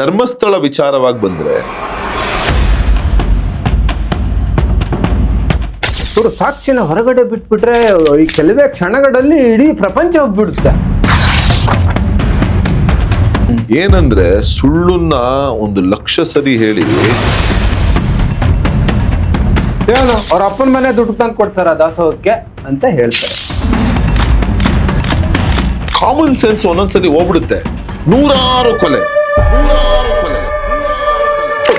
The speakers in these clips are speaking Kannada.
ಧರ್ಮಸ್ಥಳ ವಿಚಾರವಾಗಿ ಬಂದ್ರೆ ಇವರು ಸಾಕ್ಷಿನ ಹೊರಗಡೆ ಬಿಟ್ಬಿಟ್ರೆ ಈ ಕೆಲವೇ ಕ್ಷಣಗಳಲ್ಲಿ ಇಡೀ ಪ್ರಪಂಚ ಹೋಗ್ಬಿಡುತ್ತೆ ಏನಂದ್ರೆ ಸುಳ್ಳುನ್ನ ಒಂದು ಲಕ್ಷ ಸರಿ ಹೇಳಿ ಏನು ಅವ್ರ ಅಪ್ಪನ ಮನೆ ದುಡ್ಡು ತಂದು ಕೊಡ್ತಾರ ದಾಸೋಹಕ್ಕೆ ಅಂತ ಹೇಳ್ತಾರೆ. ಕಾಮನ್ ಸೆನ್ಸ್ ಒಂದೊಂದ್ಸರಿ ಹೋಗ್ಬಿಡುತ್ತೆ. ನೂರಾರು ಕೊಲೆ ನೂರಾರು ಕೊಲೆ.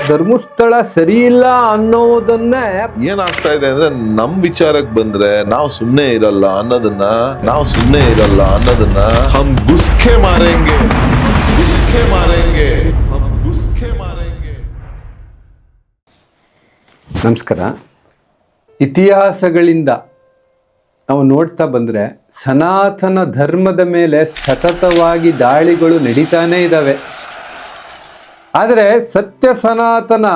ಧರ್ಮಸ್ಥಳ ಸರಿ ಇಲ್ಲ ಅನ್ನೋದನ್ನೇ ಏನಾಗ್ತಾ ಇದೆ ಅಂದ್ರೆ ನಮ್ ವಿಚಾರಕ್ಕೆ ಬಂದ್ರೆ ನಾವು ಸುಮ್ನೆ ಇರಲ್ಲ ಅನ್ನೋದನ್ನ ನಾವು ಸುಮ್ನೆ ಇರಲ್ಲ ಅನ್ನೋದನ್ನ ಹಮ್ ಗುಸ್ಕೆ ಮಾರೇಂಗೆ. ಗುಸ್ಕೆ ಮಾರೇಂಗೆ. ಹಮ್ ಗುಸ್ಕೆ ಮಾರೇಂಗೆ. ನಮಸ್ಕಾರ. ಇತಿಹಾಸಗಳಿಂದ ನಾವು ನೋಡ್ತಾ ಬಂದರೆ ಸನಾತನ ಧರ್ಮದ ಮೇಲೆ ಸತತವಾಗಿ ದಾಳಿಗಳು ನಡೀತಾನೇ ಇದ್ದಾವೆ ಆದರೆ ಸತ್ಯ ಸನಾತನ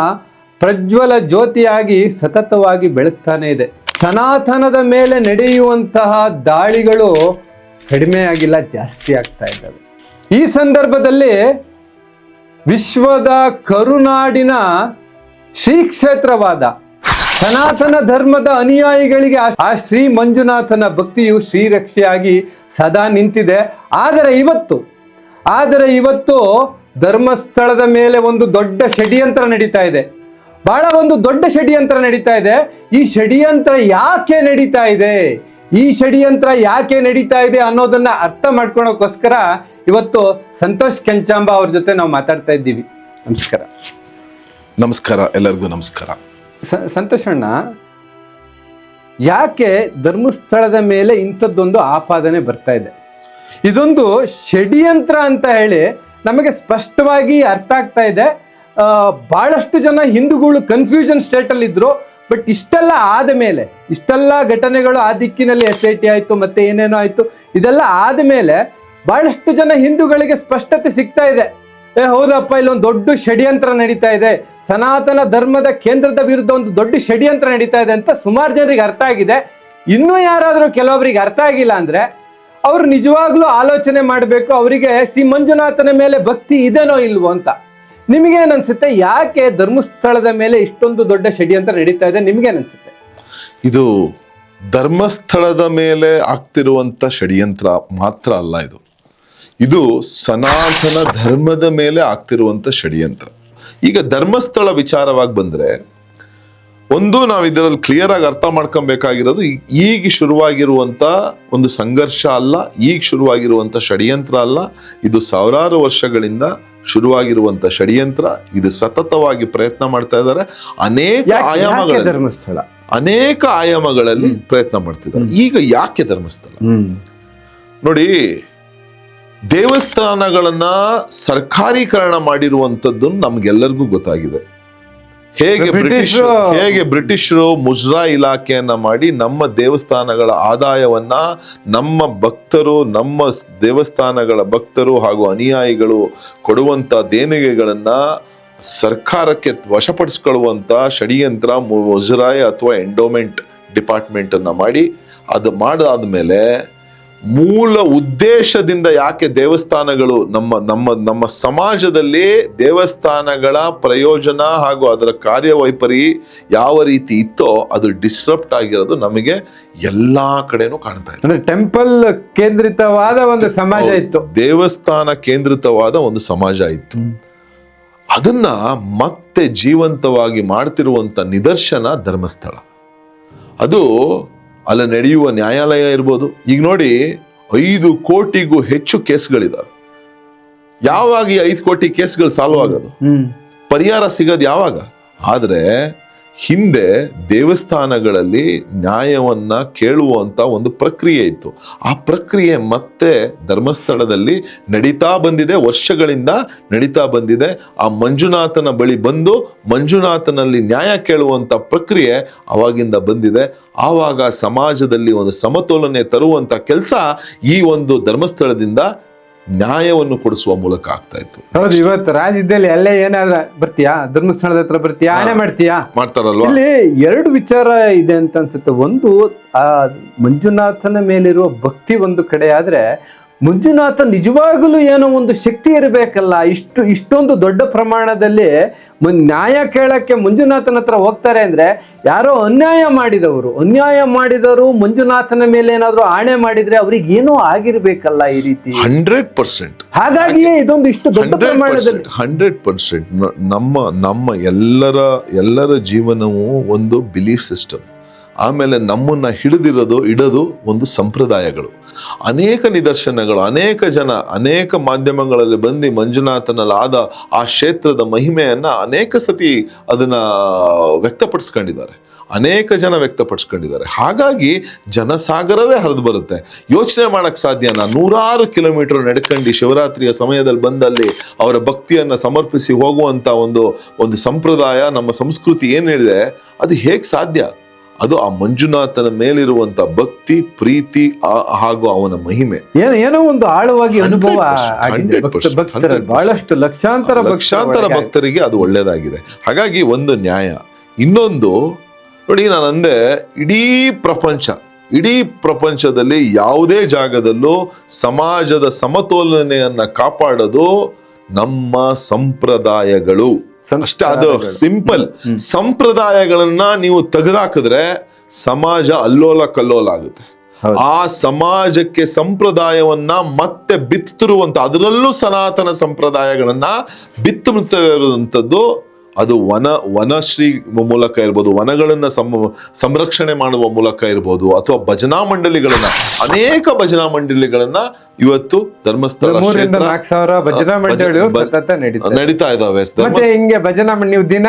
ಪ್ರಜ್ವಲ ಜ್ಯೋತಿಯಾಗಿ ಸತತವಾಗಿ ಬೆಳಗ್ತಾನೆ ಇದೆ. ಸನಾತನದ ಮೇಲೆ ನಡೆಯುವಂತಹ ದಾಳಿಗಳು ಕಡಿಮೆ ಆಗಿಲ್ಲ, ಜಾಸ್ತಿ ಆಗ್ತಾ ಇದ್ದಾವೆ. ಈ ಸಂದರ್ಭದಲ್ಲಿ ವಿಶ್ವದ ಕರುನಾಡಿನ ಶ್ರೀ ಕ್ಷೇತ್ರವಾದ ಸನಾತನ ಧರ್ಮದ ಅನುಯಾಯಿಗಳಿಗೆ ಆ ಶ್ರೀ ಮಂಜುನಾಥನ ಭಕ್ತಿಯು ಶ್ರೀರಕ್ಷೆಯಾಗಿ ಸದಾ ನಿಂತಿದೆ. ಆದರೆ ಇವತ್ತು ಆದರೆ ಇವತ್ತು ಧರ್ಮಸ್ಥಳದ ಮೇಲೆ ಒಂದು ದೊಡ್ಡ ಷಡ್ಯಂತ್ರ ನಡೀತಾ ಇದೆ. ಬಹಳ ಒಂದು ದೊಡ್ಡ ಷಡ್ಯಂತ್ರ ನಡೀತಾ ಇದೆ. ಈ ಷಡ್ಯಂತ್ರ ಯಾಕೆ ನಡೀತಾ ಇದೆ? ಈ ಷಡ್ಯಂತ್ರ ಯಾಕೆ ನಡೀತಾ ಇದೆ ಅನ್ನೋದನ್ನ ಅರ್ಥ ಮಾಡ್ಕೊಳೋಕ್ಕೋಸ್ಕರ ಇವತ್ತು ಸಂತೋಷ್ ಕೆಂಚಾಂಬ ಅವ್ರ ಜೊತೆ ನಾವು ಮಾತಾಡ್ತಾ ಇದ್ದೀವಿ. ನಮಸ್ಕಾರ. ನಮಸ್ಕಾರ ಎಲ್ಲರಿಗೂ ನಮಸ್ಕಾರ. ಸಂತೋಷ್ ಅಣ್ಣ ಯಾಕೆ ಧರ್ಮಸ್ಥಳದ ಮೇಲೆ ಇಂಥದ್ದೊಂದು ಆಪಾದನೆ ಬರ್ತಾ ಇದೆ? ಇದೊಂದು ಷಡ್ಯಂತ್ರ ಅಂತ ಹೇಳಿ ನಮಗೆ ಸ್ಪಷ್ಟವಾಗಿ ಅರ್ಥ ಆಗ್ತಾ ಇದೆ. ಭಾಳಷ್ಟು ಜನ ಹಿಂದೂಗಳು ಕನ್ಫ್ಯೂಷನ್ ಸ್ಟೇಟಲ್ಲಿ ಇದ್ರು ಬಟ್ ಇಷ್ಟೆಲ್ಲ ಆದ ಮೇಲೆ, ಇಷ್ಟೆಲ್ಲ ಘಟನೆಗಳು ಆ ದಿಕ್ಕಿನಲ್ಲಿ ಎಸ್ ಐ ಟಿ ಆಯಿತು, ಮತ್ತೆ ಏನೇನೋ ಆಯಿತು, ಇದೆಲ್ಲ ಆದ ಮೇಲೆ ಬಹಳಷ್ಟು ಜನ ಹಿಂದೂಗಳಿಗೆ ಸ್ಪಷ್ಟತೆ ಸಿಗ್ತಾ ಇದೆ. ಏ, ಹೌದಪ್ಪ, ಇಲ್ಲೊಂದು ದೊಡ್ಡ ಷಡ್ಯಂತ್ರ ನಡೀತಾ ಇದೆ. ಸನಾತನ ಧರ್ಮದ ಕೇಂದ್ರದ ವಿರುದ್ಧ ಒಂದು ದೊಡ್ಡ ಷಡ್ಯಂತ್ರ ನಡೀತಾ ಇದೆ ಅಂತ ಸುಮಾರು ಜನರಿಗೆ ಅರ್ಥ ಆಗಿದೆ. ಇನ್ನೂ ಯಾರಾದರೂ ಕೆಲವೊಬ್ಬರಿಗೆ ಅರ್ಥ ಆಗಿಲ್ಲ ಅಂದ್ರೆ ಅವರು ನಿಜವಾಗ್ಲೂ ಆಲೋಚನೆ ಮಾಡಬೇಕು, ಅವರಿಗೆ ಶ್ರೀ ಮಂಜುನಾಥನ ಮೇಲೆ ಭಕ್ತಿ ಇದೇನೋ ಇಲ್ವೋ ಅಂತ. ನಿಮಗೇನನ್ಸುತ್ತೆ? ಯಾಕೆ ಧರ್ಮಸ್ಥಳದ ಮೇಲೆ ಇಷ್ಟೊಂದು ದೊಡ್ಡ ಷಡ್ಯಂತ್ರ ನಡೀತಾ ಇದೆ? ನಿಮಗೇನನ್ಸುತ್ತೆ? ಇದು ಧರ್ಮಸ್ಥಳದ ಮೇಲೆ ಆಗ್ತಿರುವಂತ ಷಡ್ಯಂತ್ರ ಮಾತ್ರ ಅಲ್ಲ ಇದು. ಇದು ಸನಾತನ ಧರ್ಮದ ಮೇಲೆ ಆಗ್ತಿರುವಂತ ಷಡ್ಯಂತ್ರ. ಈಗ ಧರ್ಮಸ್ಥಳ ವಿಚಾರವಾಗಿ ಬಂದ್ರೆ ಒಂದು ನಾವು ಇದರಲ್ಲಿ ಕ್ಲಿಯರ್ ಆಗಿ ಅರ್ಥ ಮಾಡ್ಕೊಬೇಕಾಗಿರೋದು ಈಗ ಶುರುವಾಗಿರುವಂತ ಒಂದು ಸಂಘರ್ಷ ಅಲ್ಲ ಈಗ ಶುರುವಾಗಿರುವಂತ ಷಡ್ಯಂತ್ರ ಅಲ್ಲ. ಇದು ಸಾವಿರಾರು ವರ್ಷಗಳಿಂದ ಶುರುವಾಗಿರುವಂತ ಷಡ್ಯಂತ್ರ. ಇದು ಸತತವಾಗಿ ಪ್ರಯತ್ನ ಮಾಡ್ತಾ ಇದ್ದಾರೆ. ಅನೇಕ ಆಯಾಮಗಳಲ್ಲಿ ಧರ್ಮಸ್ಥಳ? ಅನೇಕ ಆಯಾಮಗಳಲ್ಲಿ ಪ್ರಯತ್ನ ಮಾಡ್ತಿದ್ದಾರೆ. ಈಗ ಯಾಕೆ ಧರ್ಮಸ್ಥಳ? ನೋಡಿ ದೇವಸ್ಥಾನಗಳನ್ನ ಸರ್ಕಾರೀಕರಣ ಮಾಡಿರುವಂತದ್ದು ನಮ್ಗೆಲ್ಲರಿಗೂ ಗೊತ್ತಾಗಿದೆ. ಹೇಗೆ ಬ್ರಿಟಿಷ್ ಬ್ರಿಟಿಷರು- ಹೇಗೆ ಬ್ರಿಟಿಷರು ಮುಜ್ರಾ ಇಲಾಖೆಯನ್ನ ಮಾಡಿ ನಮ್ಮ ದೇವಸ್ಥಾನಗಳ ಆದಾಯವನ್ನ ನಮ್ಮ ಭಕ್ತರು ನಮ್ಮ ದೇವಸ್ಥಾನಗಳ ಭಕ್ತರು ಹಾಗೂ ಅನುಯಾಯಿಗಳು ಕೊಡುವಂತ ದೇಣಿಗೆಗಳನ್ನ ಸರ್ಕಾರಕ್ಕೆ ವಶಪಡಿಸ್ಕೊಳ್ಳುವಂತ ಷಡ್ಯಂತ್ರ ಮುಜ್ರಾಯ್ ಮುಜರಾಯಿ ಅಥವಾ ಎಂಡೋಮೆಂಟ್ ಡಿಪಾರ್ಟ್ಮೆಂಟ್ ಅನ್ನ ಮಾಡಿ ಅದು ಮಾಡಾದ್ಮೇಲೆ ಮೂಲ ಉದ್ದೇಶದಿಂದ ಯಾಕೆ ದೇವಸ್ಥಾನಗಳು ನಮ್ಮ ನಮ್ಮ ನಮ್ಮ ಸಮಾಜದಲ್ಲಿ ದೇವಸ್ಥಾನಗಳ ಪ್ರಯೋಜನ ಹಾಗೂ ಅದರ ಕಾರ್ಯವೈಪರಿ ಯಾವ ರೀತಿ ಇತ್ತೋ ಅದು ಡಿಸ್ಟ್ರಪ್ಟ್ ಆಗಿರೋದು ನಮಗೆ ಎಲ್ಲಾ ಕಡೆನೂ ಕಾಣ್ತಾ ಇದೆ. ಅಂದ್ರೆ ಟೆಂಪಲ್ ಕೇಂದ್ರಿತವಾದ ಒಂದು ಸಮಾಜ ಇತ್ತು. ದೇವಸ್ಥಾನ ಕೇಂದ್ರಿತವಾದ ಒಂದು ಸಮಾಜ ಇತ್ತು. ಅದನ್ನ ಮತ್ತೆ ಜೀವಂತವಾಗಿ ಮಾಡ್ತಿರುವಂತ ನಿದರ್ಶನ ಧರ್ಮಸ್ಥಳ. ಅದು ಅಲ್ಲಿ ನಡೆಯುವ ನ್ಯಾಯಾಲಯ ಇರ್ಬೋದು. ಈಗ ನೋಡಿ ಐದು ಕೋಟಿಗೂ ಹೆಚ್ಚು ಕೇಸ್ಗಳಿದಾವೆ. ಯಾವಾಗ ಈ ಐದು ಕೋಟಿ ಕೇಸ್ಗಳು ಸಾಲ್ವ್ ಆಗೋದು? ಹ್ಮ್. ಪರಿಹಾರ ಸಿಗೋದು ಯಾವಾಗ? ಆದ್ರೆ ಹಿಂದೆ ದೇವಸ್ಥಾನಗಳಲ್ಲಿ ನ್ಯಾಯವನ್ನ ಕೇಳುವಂತ ಒಂದು ಪ್ರಕ್ರಿಯೆ ಇತ್ತು. ಆ ಪ್ರಕ್ರಿಯೆ ಮತ್ತೆ ಧರ್ಮಸ್ಥಳದಲ್ಲಿ ನಡೀತಾ ಬಂದಿದೆ, ವರ್ಷಗಳಿಂದ ನಡೀತಾ ಬಂದಿದೆ. ಆ ಮಂಜುನಾಥನ ಬಳಿ ಬಂದು ಮಂಜುನಾಥನಲ್ಲಿ ನ್ಯಾಯ ಕೇಳುವಂತ ಪ್ರಕ್ರಿಯೆ ಅವಾಗಿಂದ ಬಂದಿದೆ. ಆವಾಗ ಸಮಾಜದಲ್ಲಿ ಒಂದು ಸಮತೋಲನೆ ತರುವಂತ ಕೆಲಸ ಈ ಒಂದು ಧರ್ಮಸ್ಥಳದಿಂದ ನ್ಯಾಯವನ್ನು ಕೊಡಿಸುವ ಮೂಲಕ ಆಗ್ತಾ ಇತ್ತು. ಹೌದು ಇವತ್ತು ರಾಜ್ಯದಲ್ಲಿ ಅಲ್ಲೇ ಏನಾದ್ರ ಬರ್ತೀಯಾ? ಧರ್ಮಸ್ಥಳದ ಹತ್ರ ಬರ್ತೀಯಾ? ಆನೆ ಮಾಡ್ತೀಯಾ? ಮಾಡ್ತಾರಲ್ವ? ಇಲ್ಲಿ ಎರಡು ವಿಚಾರ ಇದೆ ಅಂತ ಅನ್ಸುತ್ತೆ. ಒಂದು ಆ ಮಂಜುನಾಥನ ಮೇಲಿರುವ ಭಕ್ತಿ ಒಂದು ಕಡೆ ಆದ್ರೆ ಮಂಜುನಾಥ ನಿಜವಾಗಲೂ ಏನೋ ಒಂದು ಶಕ್ತಿ ಇರಬೇಕಲ್ಲ ಇಷ್ಟು ಇಷ್ಟೊಂದು ದೊಡ್ಡ ಪ್ರಮಾಣದಲ್ಲಿ ನ್ಯಾಯ ಕೇಳಕ್ಕೆ ಮಂಜುನಾಥನ ಹತ್ರ ಹೋಗ್ತಾರೆ ಅಂದರೆ ಯಾರೋ ಅನ್ಯಾಯ ಮಾಡಿದವರು. ಅನ್ಯಾಯ ಮಾಡಿದವರು ಮಂಜುನಾಥನ ಮೇಲೆ ಏನಾದರೂ ಆಣೆ ಮಾಡಿದ್ರೆ ಅವ್ರಿಗೆ ಏನೋ ಆಗಿರಬೇಕಲ್ಲ ಈ ರೀತಿ. Hundred percent. ಹಾಗಾಗಿಯೇ ಇದೊಂದು ಇಷ್ಟು ದೊಡ್ಡ ಪ್ರಮಾಣದಲ್ಲಿ ಹಂಡ್ರೆಡ್ ಪರ್ಸೆಂಟ್ ನಮ್ಮ ನಮ್ಮ ಎಲ್ಲರ ಎಲ್ಲರ ಜೀವನವು ಒಂದು ಬಿಲೀಫ್ ಸಿಸ್ಟಮ್. ಆಮೇಲೆ ನಮ್ಮನ್ನ ಹಿಡಿದಿರೋದು ಇಡೋದು ಒಂದು ಸಂಪ್ರದಾಯಗಳು. ಅನೇಕ ನಿದರ್ಶನಗಳು, ಅನೇಕ ಜನ, ಅನೇಕ ಮಾಧ್ಯಮಗಳಲ್ಲಿ ಬಂದು ಮಂಜುನಾಥನಲ್ಲಿ ಆದ ಆ ಕ್ಷೇತ್ರದ ಮಹಿಮೆಯನ್ನ ಅನೇಕ ಸತಿ ಅದನ್ನ ವ್ಯಕ್ತಪಡಿಸ್ಕೊಂಡಿದ್ದಾರೆ. ಅನೇಕ ಜನ ವ್ಯಕ್ತಪಡಿಸ್ಕೊಂಡಿದ್ದಾರೆ. ಹಾಗಾಗಿ ಜನಸಾಗರವೇ ಹರಿದು ಬರುತ್ತೆ. ಯೋಚನೆ ಮಾಡಕ್ ಸಾಧ್ಯನ? ನೂರಾರು ಕಿಲೋಮೀಟರ್ ನಡ್ಕೊಂಡು ಶಿವರಾತ್ರಿಯ ಸಮಯದಲ್ಲಿ ಬಂದಲ್ಲಿ ಅವರ ಭಕ್ತಿಯನ್ನ ಸಮರ್ಪಿಸಿ ಹೋಗುವಂತ ಒಂದು ಒಂದು ಸಂಪ್ರದಾಯ, ನಮ್ಮ ಸಂಸ್ಕೃತಿ ಏನು ಹೇಳಿದೆ, ಅದು ಹೇಗೆ ಸಾಧ್ಯ? ಅದು ಆ ಮಂಜುನಾಥನ ಮೇಲಿರುವಂತ ಭಕ್ತಿ ಪ್ರೀತಿ ಹಾಗೂ ಅವನ ಮಹಿಮೆ. ಏನೋ ಒಂದು ಆಳವಾಗಿ ಅನುಭವ 100%, ಭಕ್ತ 100%, ಬಹಳಷ್ಟು ಲಕ್ಷಾಂತರ ಲಕ್ಷಾಂತರ ಭಕ್ತರಿಗೆ ಅದು ಒಳ್ಳೇದಾಗಿದೆ ಹಾಗಾಗಿ ಒಂದು ನ್ಯಾಯ. ಇನ್ನೊಂದು ನೋಡಿ ನಾನು ಅಂದೆ ಇಡೀ ಪ್ರಪಂಚ ಇಡೀ ಪ್ರಪಂಚದಲ್ಲಿ ಯಾವುದೇ ಜಾಗದಲ್ಲೂ ಸಮಾಜದ ಸಮತೋಲನೆಯನ್ನ ಕಾಪಾಡೋದು ನಮ್ಮ ಸಂಪ್ರದಾಯಗಳು. ಅಷ್ಟೇ ಅದು ಸಿಂಪಲ್ ಸಂಪ್ರದಾಯಗಳನ್ನ ನೀವು ತೆಗೆದಾಕಿದ್ರೆ ಸಮಾಜ ಅಲ್ಲೋಲ ಕಲ್ಲೋಲ ಆಗುತ್ತೆ. ಆ ಸಮಾಜಕ್ಕೆ ಸಂಪ್ರದಾಯವನ್ನ ಮತ್ತೆ ಬಿತ್ತಿರುವಂತ ಅದರಲ್ಲೂ ಸನಾತನ ಸಂಪ್ರದಾಯಗಳನ್ನ ಬಿತ್ತುತ್ತಿರುವಂತದ್ದು ಅದು ವನ ವನಶ್ರೀ ಮೂಲಕ ಇರ್ಬೋದು ವನಗಳನ್ನ ಸಂ ಸಂರಕ್ಷಣೆ ಮಾಡುವ ಮೂಲಕ ಇರ್ಬೋದು ಅಥವಾ ಭಜನಾ ಮಂಡಳಿಗಳನ್ನ ಅನೇಕ ಭಜನಾ ಮಂಡಳಿಗಳನ್ನ ಇವತ್ತು ಧರ್ಮಸ್ಥಳ ಭಜನಾ ನಡೀತವೆ ನಡೀತಾ ಇದಾವೆ ಹಿಂಗೆ ಭಜನಾ ಮಂಡಳಿ ನೀವು ದಿನ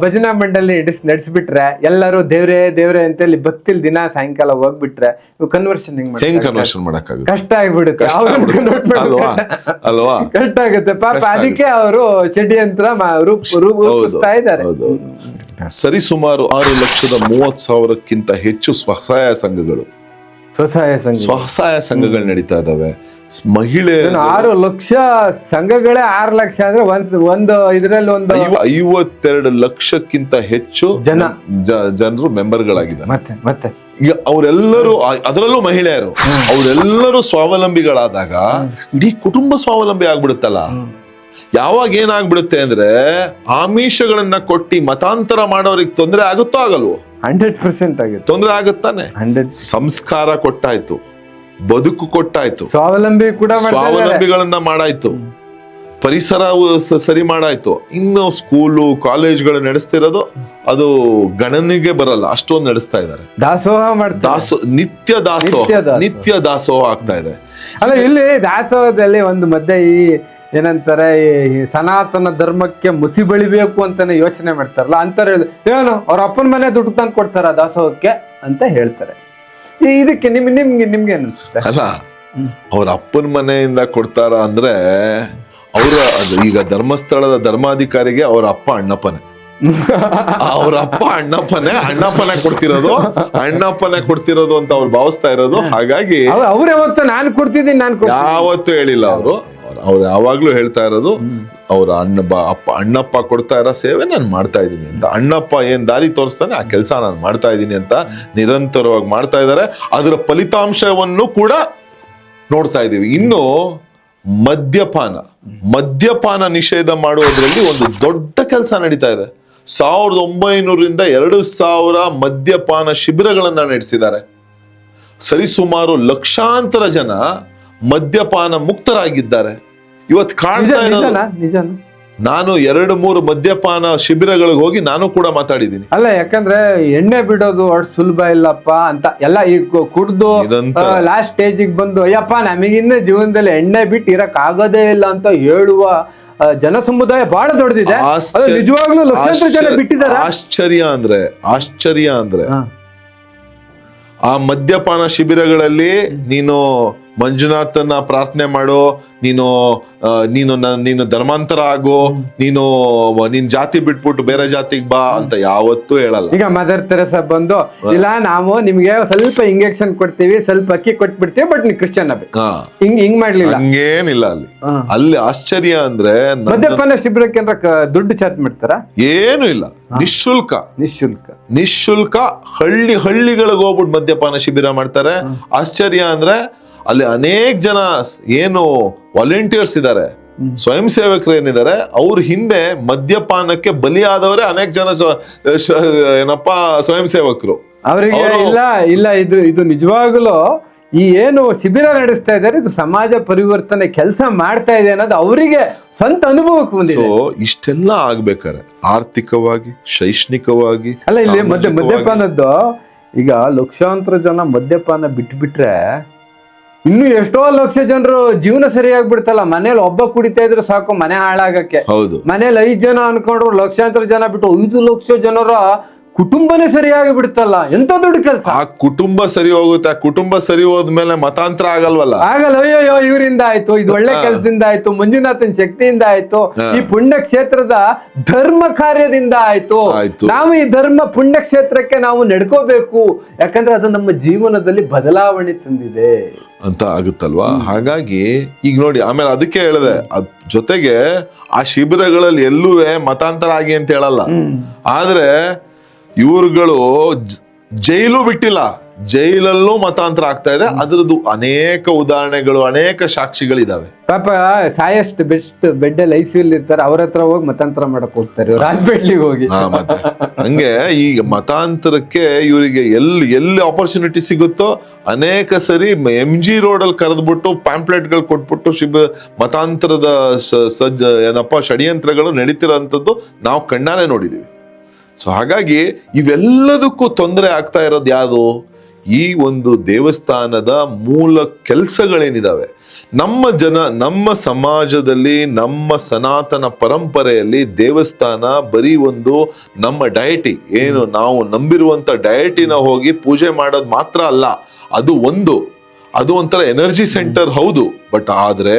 ಭಜನಾ ಮಂಡಳಿ ನಡೆಸ್ ನಡೆಸ್ಬಿಟ್ರೆ ಎಲ್ಲರೂ ದೇವ್ರೆ ದೇವ್ರೇ ಅಂತೇಳಿ ಭಕ್ತಿಲ್ ದಿನ ಸಾಯಂಕಾಲ ಹೋಗ್ಬಿಟ್ರೆ ಇವ್ ಕನ್ವರ್ಷನ್ ಹೆಂಗ್ ಕನ್ವರ್ಷನ್ ಮಾಡಕ್ಕಾಗುತ್ತೆ? ಕಷ್ಟ ಆಗ್ಬಿಡುತ್ತೆ. ಅಲ್ವಾ? ಕಷ್ಟ ಆಗುತ್ತೆ. ಪಾಪ ಅದಕ್ಕೆ ಅವರು ಷಡ್ಯಂತ್ರ ರೂಪಿಸ್ತಾ ಇದ್ದಾರೆ. ಸರಿಸುಮಾರು ಆರು ಲಕ್ಷದ ಮೂವತ್ ಸಾವಿರಕ್ಕಿಂತ ಹೆಚ್ಚು ಸ್ವಸಹಾಯ ಸಂಘಗಳು. ಸ್ವಸಹಾಯ ಸಂಘ. ಸ್ವಸಹಾಯ ಸಂಘಗಳು ನಡೀತಾ ಇದಾವೆ. ಸ್- ಮಹಿಳೆ ಆರು ಲಕ್ಷ ಸಂಘಗಳೇ ಆರು ಲಕ್ಷ ಅಂದ್ರೆ ಒಂದ್ ಒಂದು ಇದ್ರಲ್ಲಿ ಒಂದು ಐವ- ಐವತ್ತೆರಡು ಲಕ್ಷಕ್ಕಿಂತ ಹೆಚ್ಚು ಜನ. ಜನರು ಮೆಂಬರ್ಗಳಾಗಿದ್ದಾರೆ. ಮತ್ತೆ ಮತ್ತೆ. ಈಗ ಅವರೆಲ್ಲರೂ ಅದರಲ್ಲೂ ಮಹಿಳೆಯರು. ಅವರೆಲ್ಲರೂ ಸ್ವಾವಲಂಬಿಗಳಾದಾಗ ಇಡೀ ಕುಟುಂಬ ಸ್ವಾವಲಂಬಿ ಆಗ್ಬಿಡುತ್ತಲ್ಲ? ಯಾವಾಗ ಏನಾಗ್ಬಿಡುತ್ತೆ ಅಂದ್ರೆ ಆಮಿಷಗಳನ್ನ ಕೊಟ್ಟಿ ಮತಾಂತರ ಮಾಡೋರಿಗೆ ತೊಂದರೆ ಆಗುತ್ತೋ ಆಗಲ್ವೋ? ಹಂಡ್ರೆಡ್ ಪರ್ಸೆಂಟ್ ಆಗಿತ್ತು. ತೊಂದರೆ ಆಗುತ್ತಾನೆ? ಹಂಡ್ರೆಡ್ ಸಂಸ್ಕಾರ ಕೊಟ್ಟಾಯ್ತು. ಬದುಕು ಕೊಟ್ಟಾಯ್ತು. ಸ್ವಾವಲಂಬಿ ಕೂಡ ಸ್ವಾವಲಂಬಿಗಳನ್ನ ಮಾಡಾಯ್ತು. ಪರಿಸರ ಸರಿ ಮಾಡಾಯ್ತು. ಇನ್ನು ಸ್ಕೂಲು ಕಾಲೇಜ್ಗಳು ನಡೆಸ್ತಿರೋದು ಅದು ಗಣನಿಗೆ ಬರಲ್ಲ ಅಷ್ಟೊಂದು ನಡೆಸ್ತಾ ಇದ್ದಾರೆ. ದಾಸೋಹ ದಾಸೋ ದಾಸೋಹ. ನಿತ್ಯ ದಾಸೋಹ. ನಿತ್ಯ ದಾಸೋಹ ಆಗ್ತಾ ಇದೆ. ಅಲ್ಲ ಇಲ್ಲಿ ದಾಸೋಹದಲ್ಲಿ ಒಂದು ಮಧ್ಯೆ ಈ ಏನಂತಾರೆ ಈ ಸನಾತನ ಧರ್ಮಕ್ಕೆ ಮುಸಿ ಬೆಳಿಬೇಕು ಅಂತಾನೆ ಯೋಚನೆ ಮಾಡ್ತಾರಲ್ಲ ಅಂತಾರೆ ಏನು ಅವ್ರ ಅಪ್ಪನ ಮನೆ ದುಡ್ಡು ತಂದು ಕೊಡ್ತಾರ ದಾಸೋಹಕ್ಕೆ ಅಂತ ಹೇಳ್ತಾರೆ. ಇದಕ್ಕೆ ನಿಮ್ ನಿಮ್ಗೆ ನಿಮ್ಗೆ ಅನ್ಸುತ್ತೆ? ಅಲ್ಲ ಅವ್ರ ಅಪ್ಪನ ಮನೆಯಿಂದ ಕೊಡ್ತಾರ ಅಂದ್ರೆ ಅವರ ಈಗ ಧರ್ಮಸ್ಥಳದ ಧರ್ಮಾಧಿಕಾರಿಗೆ ಅವ್ರ ಅಪ್ಪ ಅಣ್ಣಪ್ಪನೆ. ಅವ್ರ ಅಪ್ಪ ಅಣ್ಣಪ್ಪನೆ ಅಣ್ಣಪ್ಪನೇ ಕೊಡ್ತಿರೋದು ಅಣ್ಣಪ್ಪನೇ ಕೊಡ್ತಿರೋದು ಅಂತ ಅವ್ರು ಭಾವಿಸ್ತಾ ಇರೋದು ಹಾಗಾಗಿ ಅವ್ರು ಯಾವತ್ತು ನಾನು ಕೊಡ್ತಿದ್ದೀನಿ ನಾನು ಯಾವತ್ತೂ ಹೇಳಿಲ್ಲ ಅವರು. ಅವ್ರು ಯಾವಾಗ್ಲೂ ಹೇಳ್ತಾ ಇರೋದು, ಅವ್ರ ಅಣ್ಣ ಅಪ್ಪ, ಅಣ್ಣಪ್ಪ ಕೊಡ್ತಾ ಇರೋ ಸೇವೆ ನಾನು ಮಾಡ್ತಾ ಇದ್ದೀನಿ ಅಂತ. ಅಣ್ಣಪ್ಪ ಏನು ದಾರಿ ತೋರಿಸ್ತಾನೆ, ಆ ಕೆಲಸ ನಾನು ಮಾಡ್ತಾ ಇದ್ದೀನಿ ಅಂತ ನಿರಂತರವಾಗಿ ಮಾಡ್ತಾ ಇದ್ದಾರೆ. ಅದರ ಫಲಿತಾಂಶವನ್ನು ಕೂಡ ನೋಡ್ತಾ ಇದ್ದೀವಿ. ಇನ್ನು ಮದ್ಯಪಾನ ಮದ್ಯಪಾನ ನಿಷೇಧ ಮಾಡುವುದರಲ್ಲಿ ಒಂದು ದೊಡ್ಡ ಕೆಲಸ ನಡೀತಾ ಇದೆ. ಸಾವಿರದ ಒಂಬೈನೂರಿಂದ ಎರಡು ಸಾವಿರ ಮದ್ಯಪಾನ ಶಿಬಿರಗಳನ್ನ ನಡೆಸಿದ್ದಾರೆ. ಸರಿಸುಮಾರು ಲಕ್ಷಾಂತರ ಜನ ಮದ್ಯಪಾನ ಮುಕ್ತರಾಗಿದ್ದಾರೆ. ಇವತ್ತು ಕಾಣ್ತಾ ಇರೋದು ನಿಜನಾ? ನಿಜನಾ? ನಾನು ಎರಡು ಮೂರು ಮದ್ಯಪಾನ ಶಿಬಿರಗಳಿಗೆ ಹೋಗಿ ನಾನು ಕೂಡ ಮಾತಾಡಿದ್ದೀನಿ. ಅಲ್ಲ ಯಾಕಂದ್ರೆ ಎಣ್ಣೆ ಬಿಡೋದು ಅಷ್ಟು ಸುಲಭ ಇಲ್ಲಪ್ಪ ಅಂತ ಎಲ್ಲ ಈಗ ಕುಡ್ದು. ಲಾಸ್ಟ್ ಸ್ಟೇಜಿಗೆ ಬಂದು ಅಯ್ಯಪ್ಪ ನಮಗಿನ್ನ ಜೀವನದಲ್ಲಿ ಎಣ್ಣೆ ಬಿಟ್ಟು ಇರಕ್ ಆಗೋದೇ ಇಲ್ಲ ಅಂತ ಹೇಳುವ ಜನ ಸಮುದಾಯ ಬಹಳ ದೊಡ್ಡದಿದೆ. ನಿಜವಾಗ್ಲೂ ಲಕ್ಷಾಂತರ ಜನ ಬಿಟ್ಟಿದ್ದಾರೆ ಆಶ್ಚರ್ಯ ಅಂದ್ರೆ ಆಶ್ಚರ್ಯ ಅಂದ್ರೆ ಆ ಮದ್ಯಪಾನ ಶಿಬಿರಗಳಲ್ಲಿ ನೀನು ಮಂಜುನಾಥನ ಪ್ರಾರ್ಥನೆ ಮಾಡು ನೀನು ನೀನು ನೀನು ಧರ್ಮಾಂತರ ಆಗು ನೀನು ನಿನ್ ಜಾತಿ ಬಿಟ್ಬಿಟ್ಟು ಬೇರೆ ಜಾತಿಗೆ ಬಾ ಅಂತ ಯಾವತ್ತೂ ಹೇಳಲ್ಲ. ಈಗ ಮದರ್ ತೆರೆಸ ಬಂದು ಇಲ್ಲ ನಾವು ನಿಮ್ಗೆ ಸ್ವಲ್ಪ ಇಂಜೆಕ್ಷನ್ ಕೊಡ್ತೀವಿ ಸ್ವಲ್ಪ ಅಕ್ಕಿ ಕೊಟ್ಬಿಡ್ತೀವಿ ಬಟ್ ನೀವು ಕ್ರಿಶ್ಚಿಯನ್ ಹಿಂಗ್ ಹಿಂಗ್ ಮಾಡ್ಲಿಲ್ಲ. ಹಂಗೇನಿಲ್ಲ ಅಲ್ಲಿ. ಅಲ್ಲಿ ಆಶ್ಚರ್ಯ ಅಂದ್ರೆ ಮದ್ಯಪಾನ ಶಿಬಿರಕ್ಕೆ ಏನ್ರ ಕ- ದುಡ್ಡು ಚಾರ್ಜ್ ಮಾಡ್ತಾರ? ಏನು ಇಲ್ಲ. ನಿಶುಲ್ಕ ನಿಶುಲ್ಕ ನಿಶುಲ್ಕ ಹಳ್ಳಿ ಹಳ್ಳಿಗಳಿಗೆ ಹೋಗ್ಬಿಟ್ಟು ಮದ್ಯಪಾನ ಶಿಬಿರ ಮಾಡ್ತಾರೆ. ಆಶ್ಚರ್ಯ ಅಂದ್ರೆ ಅಲ್ಲಿ ಅನೇಕ ಜನ ಏನು ವಾಲಂಟಿಯರ್ಸ್ ಇದ್ದಾರೆ ಸ್ವಯಂ ಸೇವಕರು ಏನಿದ್ದಾರೆ ಅವ್ರ ಹಿಂದೆ ಮದ್ಯಪಾನಕ್ಕೆ ಬಲಿಯಾದವರೇ ಅನೇಕ ಜನ ಏನಪ್ಪ ಸ್ವಯಂ ಸೇವಕರು. ಅವರಿಗೆ ಅವ್ರು- ಇಲ್ಲ ಇಲ್ಲ ಇದು ಇದು ನಿಜವಾಗಲೂ ಈ ಏನು ಶಿಬಿರ ನಡೆಸ್ತಾ ಇದ್ದಾರೆ ಇದು ಸಮಾಜ ಪರಿವರ್ತನೆ ಕೆಲಸ ಮಾಡ್ತಾ ಇದೆ ಅನ್ನೋದು ಅವರಿಗೆ ಸ್ವಂತ ಅನುಭವಕ್ಕೆ ಬಂದಿದೆ. ಇಷ್ಟೆಲ್ಲ ಆಗ್ಬೇಕಾರೆ ಆರ್ಥಿಕವಾಗಿ ಶೈಕ್ಷಣಿಕವಾಗಿ ಅಲ್ಲ ಇಲ್ಲಿ ಮದ್ಯ ಮದ್ಯಪಾನದ್ದು ಈಗ ಲಕ್ಷಾಂತರ ಜನ ಮದ್ಯಪಾನ ಬಿಟ್ಬಿಟ್ರೆ ಇನ್ನು ಎಷ್ಟೋ ಲಕ್ಷ ಜನರು ಜೀವನ ಸರಿಯಾಗಿ ಬಿಡ್ತಲ್ಲ ಮನೇಲಿ ಒಬ್ಬ ಕುಡಿತಾ ಇದ್ರೆ ಸಾಕು ಮನೆ ಹಾಳಾಗಕ್ಕೆ. ಹೌದು. ಮನೇಲಿ ಐದ್ ಜನ ಅನ್ಕೊಂಡ್ರು ಲಕ್ಷಾಂತರ ಜನ ಬಿಟ್ಟು ಐದು ಲಕ್ಷ ಜನರ ಕುಟುಂಬನೇ ಸರಿಯಾಗಿ ಬಿಡುತ್ತಲ್ಲ? ಎಂತ ದೊಡ್ಡ ಕೆಲಸ? ಆ ಕುಟುಂಬ ಸರಿ ಹೋಗುತ್ತೆ ಆ ಕುಟುಂಬ ಸರಿ ಹೋದ್ಮೇಲೆ ಮತಾಂತರ ಆಗಲ್ವಲ್ಲ? ಆಗಲ್ಲ ಅಯ್ಯೋ ಇವರಿಂದ ಆಯ್ತು ಇದು ಒಳ್ಳೆ ಕೆಲಸದಿಂದ ಆಯ್ತು ಮಂಜುನಾಥನ್ ಶಕ್ತಿಯಿಂದ ಆಯ್ತು ಈ ಪುಣ್ಯ ಕ್ಷೇತ್ರದ ಧರ್ಮ ಕಾರ್ಯದಿಂದ ಆಯ್ತು. ಆಯ್ತು. ನಾವು ಈ ಧರ್ಮ ಪುಣ್ಯ ಕ್ಷೇತ್ರಕ್ಕೆ ನಾವು ನಡ್ಕೋಬೇಕು. ಯಾಕಂದ್ರೆ ಅದು ನಮ್ಮ ಜೀವನದಲ್ಲಿ ಬದಲಾವಣೆ ತಂದಿದೆ. ಅಂತ ಆಗುತ್ತಲ್ವಾ? ಹಾಗಾಗಿ ಈಗ ನೋಡಿ ಆಮೇಲೆ ಅದಕ್ಕೆ ಹೇಳಿದೆ ಅದ್ ಜೊತೆಗೆ ಆ ಶಿಬಿರಗಳಲ್ಲಿ ಎಲ್ಲೂ ಮತಾಂತರ ಆಗಿ ಅಂತ ಹೇಳಲ್ಲ. ಆದ್ರೆ ಇವ್ರುಗಳು ಜೈಲು ಬಿಟ್ಟಿಲ್ಲ. ಜೈಲಲ್ಲೂ ಮತಾಂತರ ಆಗ್ತಾ ಇದೆ. ಅದ್ರದ್ದು ಅನೇಕ ಉದಾಹರಣೆಗಳು ಅನೇಕ ಸಾಕ್ಷಿಗಳಿದಾವೆ. ಪಾಪ ಸಾಯಷ್ಟು ಬೆಸ್ಟ್ ಬೆಡ್ ಅಲ್ಲಿ ಐಸಿಯಲ್ಲಿ ಇರ್ತಾರೆ ಅವ್ರ ಹತ್ರ ಹೋಗಿ ಮತಾಂತರ ಮಾಡಕ್ ಹೋಗ್ತಾರೆ ಇವ್ರು. ಹೋಗಿ. ಹಂಗೆ ಈಗ ಮತಾಂತರಕ್ಕೆ ಇವರಿಗೆ ಎಲ್ಲಿ ಎಲ್ಲಿ ಆಪರ್ಚುನಿಟಿ ಸಿಗುತ್ತೋ ಅನೇಕ ಸರಿ ಎಂ ಜಿ ರೋಡ್ ಅಲ್ಲಿ ಕರೆದ್ಬಿಟ್ಟು ಪ್ಯಾಂಪ್ಲೆಟ್ಗಳು ಕೊಟ್ಬಿಟ್ಟು ಶಿಬ ಮತಾಂತರದ ಸಜ್ಜ ಏನಪ್ಪ ಷಡ್ಯಂತ್ರಗಳು ನಡೀತಿರೋಂಥದ್ದು ನಾವು ಕಣ್ಣಾನೆ ನೋಡಿದೀವಿ. ಸೊ ಹಾಗಾಗಿ ಇವೆಲ್ಲದಕ್ಕೂ ತೊಂದರೆ ಆಗ್ತಾ ಇರೋದು ಯಾವುದು ಈ ಒಂದು ದೇವಸ್ಥಾನದ ಮೂಲ ಕೆಲಸಗಳೇನಿದ್ದಾವೆ ನಮ್ಮ ಜನ, ನಮ್ಮ ಸಮಾಜದಲ್ಲಿ, ನಮ್ಮ ಸನಾತನ ಪರಂಪರೆಯಲ್ಲಿ ದೇವಸ್ಥಾನ ಬರೀ ಒಂದು ನಮ್ಮ ಡಯಟಿ ಏನು, ನಾವು ನಂಬಿರುವಂಥ ಡಯಟಿನ ಹೋಗಿ ಪೂಜೆ ಮಾಡೋದು ಮಾತ್ರ ಅಲ್ಲ, ಅದು ಒಂದು. ಅದು ಒಂಥರ ಎನರ್ಜಿ ಸೆಂಟರ್ ಹೌದು. ಬಟ್ ಆದರೆ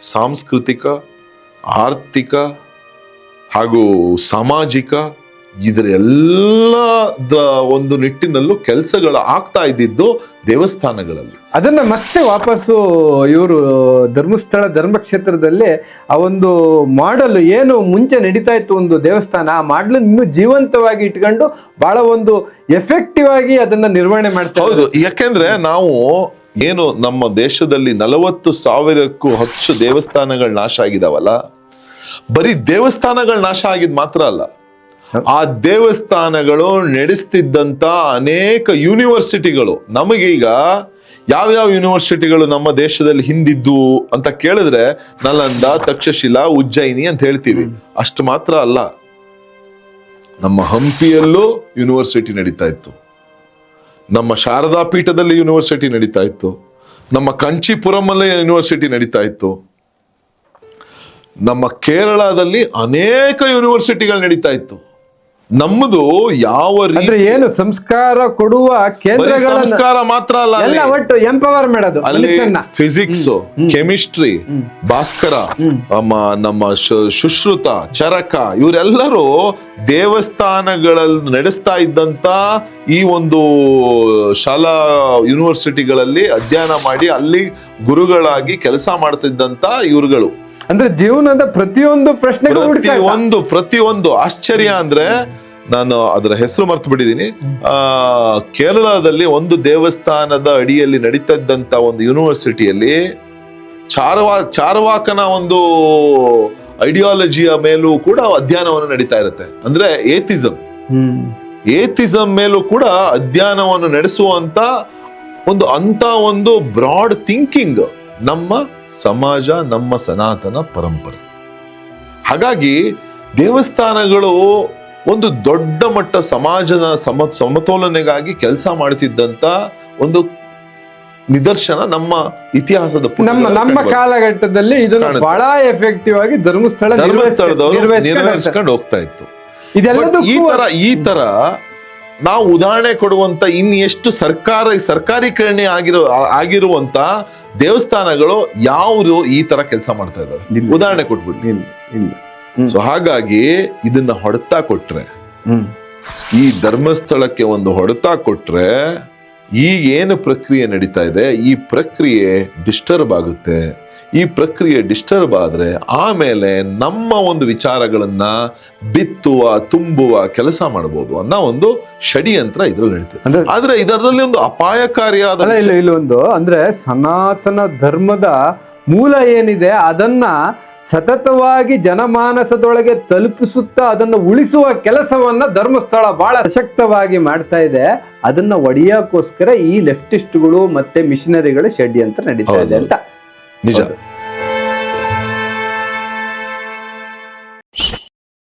ಸಾಂಸ್ಕೃತಿಕ, ಆರ್ಥಿಕ ಹಾಗೂ ಸಾಮಾಜಿಕ ಇದರ ಎಲ್ಲದ ಒಂದು ನಿಟ್ಟಿನಲ್ಲೂ ಕೆಲಸಗಳು ಆಗ್ತಾ ಇದ್ದಿದ್ದು ದೇವಸ್ಥಾನಗಳಲ್ಲಿ. ಅದನ್ನ ಮತ್ತೆ ವಾಪಸ್ಸು ಇವರು ಧರ್ಮಸ್ಥಳ ಧರ್ಮಕ್ಷೇತ್ರದಲ್ಲಿ ಆ ಒಂದು ಮಾಡಲ್ ಏನು ಮುಂಚೆ ನಡೀತಾ ಇತ್ತು ಒಂದು ದೇವಸ್ಥಾನ ಆ ಮಾಡಲ್ ಇನ್ನೂ ಜೀವಂತವಾಗಿ ಇಟ್ಕೊಂಡು ಬಹಳ ಒಂದು ಎಫೆಕ್ಟಿವ್ ಆಗಿ ಅದನ್ನ ನಿರ್ವಹಣೆ ಮಾಡ್ತಾ ಹೌದು ಯಾಕೆಂದ್ರೆ ನಾವು ಏನು ನಮ್ಮ ದೇಶದಲ್ಲಿ ನಲವತ್ತು ಸಾವಿರಕ್ಕೂ ಹೆಚ್ಚು ದೇವಸ್ಥಾನಗಳು ನಾಶ ಆಗಿದಾವಲ್ಲ? ಬರೀ ದೇವಸ್ಥಾನಗಳು ನಾಶ ಆಗಿದ್ ಮಾತ್ರ ಅಲ್ಲ. ಆ ದೇವಸ್ಥಾನಗಳು ನಡೆಸ್ತಿದ್ದಂಥ ಅನೇಕ ಯೂನಿವರ್ಸಿಟಿಗಳು ನಮಗೀಗ ಯಾವ್ಯಾವ ಯೂನಿವರ್ಸಿಟಿಗಳು ನಮ್ಮ ದೇಶದಲ್ಲಿ ಹಿಂದಿದ್ದು ಅಂತ ಕೇಳಿದ್ರೆ ನಲಂದ ತಕ್ಷಶಿಲಾ ಉಜ್ಜಯಿನಿ ಅಂತ ಹೇಳ್ತೀವಿ. ಅಷ್ಟು ಮಾತ್ರ ಅಲ್ಲ. ನಮ್ಮ ಹಂಪಿಯಲ್ಲೂ ಯೂನಿವರ್ಸಿಟಿ ನಡೀತಾ ಇತ್ತು. ನಮ್ಮ ಶಾರದಾ ಪೀಠದಲ್ಲಿ ಯೂನಿವರ್ಸಿಟಿ ನಡೀತಾ ಇತ್ತು. ನಮ್ಮ ಕಂಚಿಪುರಮಲ್ಲೇ ಯೂನಿವರ್ಸಿಟಿ ನಡೀತಾ ಇತ್ತು. ನಮ್ಮ ಕೇರಳದಲ್ಲಿ ಅನೇಕ ಯೂನಿವರ್ಸಿಟಿಗಳು ನಡೀತಾ ಇತ್ತು. ನಮ್ಮದು ಯಾವ ಅಂದ್ರೆ ರೀತಿ ಏನು ಸಂಸ್ಕಾರ ಕೊಡುವ ಕೇಂದ್ರ ಸಂಸ್ಕಾರ ಮಾತ್ರ ಅಲ್ಲ ಒಟ್ಟು ಎಂಪವರ್ ಮಾಡೋದು ಅಲ್ಲಿ ಫಿಸಿಕ್ಸ್ ಕೆಮಿಸ್ಟ್ರಿ ಭಾಸ್ಕರ ನಮ್ಮ ನಮ್ಮ ಶು- ಸುಶ್ರುತ ಚರಕ ಇವರೆಲ್ಲರೂ ದೇವಸ್ಥಾನಗಳಲ್ಲಿ ನಡೆಸ್ತಾ ಇದ್ದಂತ ಈ ಒಂದು ಶಾಲಾ ಯೂನಿವರ್ಸಿಟಿಗಳಲ್ಲಿ ಅಧ್ಯಯನ ಮಾಡಿ ಅಲ್ಲಿ ಗುರುಗಳಾಗಿ ಕೆಲಸ ಮಾಡ್ತಿದ್ದಂತ ಇವರುಗಳು. ಅಂದ್ರೆ ಜೀವನದ ಪ್ರತಿಯೊಂದು ಪ್ರಶ್ನೆಗಳು ಒಂದು ಪ್ರತಿಯೊಂದು ಆಶ್ಚರ್ಯ ಅಂದ್ರೆ ನಾನು ಅದರ ಹೆಸರು ಮರ್ತು ಬಿಟ್ಟಿದ್ದೀನಿ. ಆ ಕೇರಳದಲ್ಲಿ ಒಂದು ದೇವಸ್ಥಾನದ ಅಡಿಯಲ್ಲಿ ನಡೀತಾ ಇದ್ದಂತ ಒಂದು ಯೂನಿವರ್ಸಿಟಿಯಲ್ಲಿ ಚಾರವಾ ಚಾರವಾಕನ ಒಂದು ಐಡಿಯಾಲಜಿಯ ಮೇಲೂ ಕೂಡ ಅಧ್ಯಯನವನ್ನು ನಡೀತಾ ಇರುತ್ತೆ. ಅಂದ್ರೆ ಏತಿಸಂ. ಏತಿಸಮ್ ಏತಿಸಂ ಮೇಲೂ ಕೂಡ ಅಧ್ಯಯನವನ್ನು ನಡೆಸುವಂತ ಒಂದು ಅಂತ ಒಂದು ಬ್ರಾಡ್ ಥಿಂಕಿಂಗ್ ನಮ್ಮ ಸಮಾಜ ನಮ್ಮ ಸನಾತನ ಪರಂಪರೆ. ಹಾಗಾಗಿ ದೇವಸ್ಥಾನಗಳು ಒಂದು ದೊಡ್ಡ ಮಟ್ಟ ಸಮಾಜನ ಸಮ ಸಮತೋಲನೆಗಾಗಿ ಕೆಲಸ ಮಾಡ್ತಿದ್ದಂತ ಒಂದು ನಿದರ್ಶನ ನಮ್ಮ ಇತಿಹಾಸದ ನಮ್ಮ ನಮ್ಮ ಕಾಲಘಟ್ಟದಲ್ಲಿ ಇದನ್ನು ಬಹಳ ಎಫೆಕ್ಟಿವ್ ಆಗಿ ಧರ್ಮಸ್ಥಳ ಧರ್ಮಸ್ಥಳದವರು ಹೋಗ್ತಾ ಇತ್ತು. ಈ ತರ ಈ ತರ ನಾವು ಉದಾಹರಣೆ ಕೊಡುವಂತ ಇನ್ ಎಷ್ಟು ಸರ್ಕಾರ ಸರ್ಕಾರೀಕರಣ ಆಗಿರೋ ಆಗಿರುವಂತ ದೇವಸ್ಥಾನಗಳು ಯಾವುದು ಈ ತರ ಕೆಲಸ ಮಾಡ್ತಾ ಇದಾವೆ. ಉದಾಹರಣೆ ಕೊಟ್ಬಿಟ್ಟು ಇಲ್ಲ. ಸೊ ಹಾಗಾಗಿ ಇದನ್ನ ಹೊಡೆತ ಕೊಟ್ರೆ ಈ ಧರ್ಮಸ್ಥಳಕ್ಕೆ ಒಂದು ಹೊಡೆತ ಕೊಟ್ರೆ ಈ ಏನು ಪ್ರಕ್ರಿಯೆ ನಡೀತಾ ಇದೆ? ಈ ಪ್ರಕ್ರಿಯೆ ಡಿಸ್ಟರ್ಬ್ ಆಗುತ್ತೆ. ಈ ಪ್ರಕ್ರಿಯೆ ಡಿಸ್ಟರ್ಬ್ ಆದ್ರೆ ಆಮೇಲೆ ನಮ್ಮ ಒಂದು ವಿಚಾರಗಳನ್ನ ಬಿತ್ತುವ ತುಂಬುವ ಕೆಲಸ ಮಾಡಬಹುದು ಅನ್ನೋ ಒಂದು ಷಡಿಯಂತ್ರ ಇದ್ರಲ್ಲಿ ನಡೀತದೆ ಅಂದ್ರೆ ಆದ್ರೆ ಇದರಲ್ಲಿ ಒಂದು ಅಪಾಯಕಾರಿಯಾದ ಇಲ್ಲ ಇಲ್ಲ ಒಂದು ಅಂದ್ರೆ ಸನಾತನ ಧರ್ಮದ ಮೂಲ ಏನಿದೆ ಅದನ್ನ ಸತತವಾಗಿ ಜನಮಾನಸದೊಳಗೆ ತಲುಪಿಸುತ್ತಾ ಅದನ್ನು ಉಳಿಸುವ ಕೆಲಸವನ್ನ ಧರ್ಮಸ್ಥಳ ಬಹಳ ಸಶಕ್ತವಾಗಿ ಮಾಡ್ತಾ ಇದೆ. ಅದನ್ನ ಒಡೆಯಕ್ಕೋಸ್ಕರ ಈ ಲೆಫ್ಟಿಸ್ಟ್ಗಳು ಮತ್ತೆ ಮಿಷನರಿಗಳ ಷಡ್ಯಂತ್ರ ನಡೀತಾ ಇದೆ ಅಂತ. ನಿಜ.